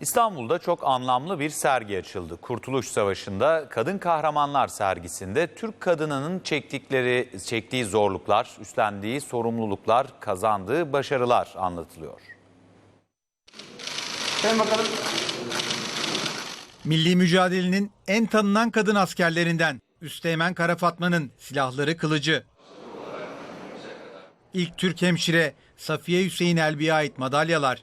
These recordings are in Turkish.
İstanbul'da çok anlamlı bir sergi açıldı. Kurtuluş Savaşı'nda Kadın Kahramanlar sergisinde Türk kadınının çektikleri çektiği zorluklar, üstlendiği sorumluluklar, kazandığı başarılar anlatılıyor. Gelin bakalım. Milli mücadelenin en tanınan kadın askerlerinden Üsteğmen Kara Fatma'nın silahları kılıcı. İlk Türk hemşire Safiye Hüseyin Elbi'ye ait madalyalar.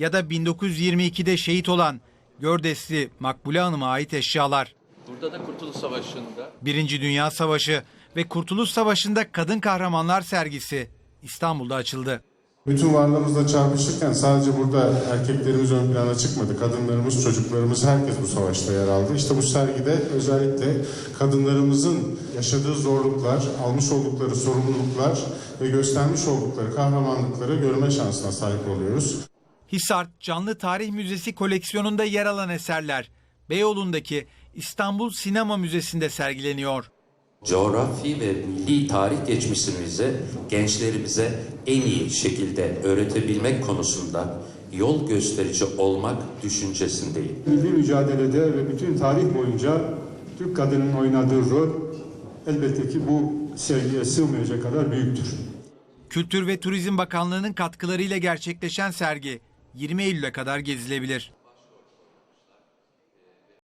Ya da 1922'de şehit olan Gördesli Makbule Hanım'a ait eşyalar. Burada da Kurtuluş Savaşı'nda Birinci Dünya Savaşı ve Kurtuluş Savaşı'nda Kadın Kahramanlar sergisi İstanbul'da açıldı. Bütün varlığımızla çarpışırken sadece burada erkeklerimiz ön plana çıkmadı. Kadınlarımız, çocuklarımız, herkes bu savaşta yer aldı. İşte bu sergide özellikle kadınlarımızın yaşadığı zorluklar, almış oldukları sorumluluklar ve göstermiş oldukları kahramanlıkları görme şansına sahip oluyoruz. Hisar Canlı Tarih Müzesi koleksiyonunda yer alan eserler Beyoğlu'ndaki İstanbul Sinema Müzesi'nde sergileniyor. coğrafi ve milli tarih geçmişimizi gençlerimize en iyi şekilde öğretebilmek konusunda yol gösterici olmak düşüncesindeyim. Milli mücadelede ve bütün tarih boyunca Türk kadının oynadığı rol elbette ki bu sergiye sığmayacak kadar büyüktür. Kültür ve Turizm Bakanlığı'nın katkılarıyla gerçekleşen sergi 20 Eylül'e kadar gezilebilir.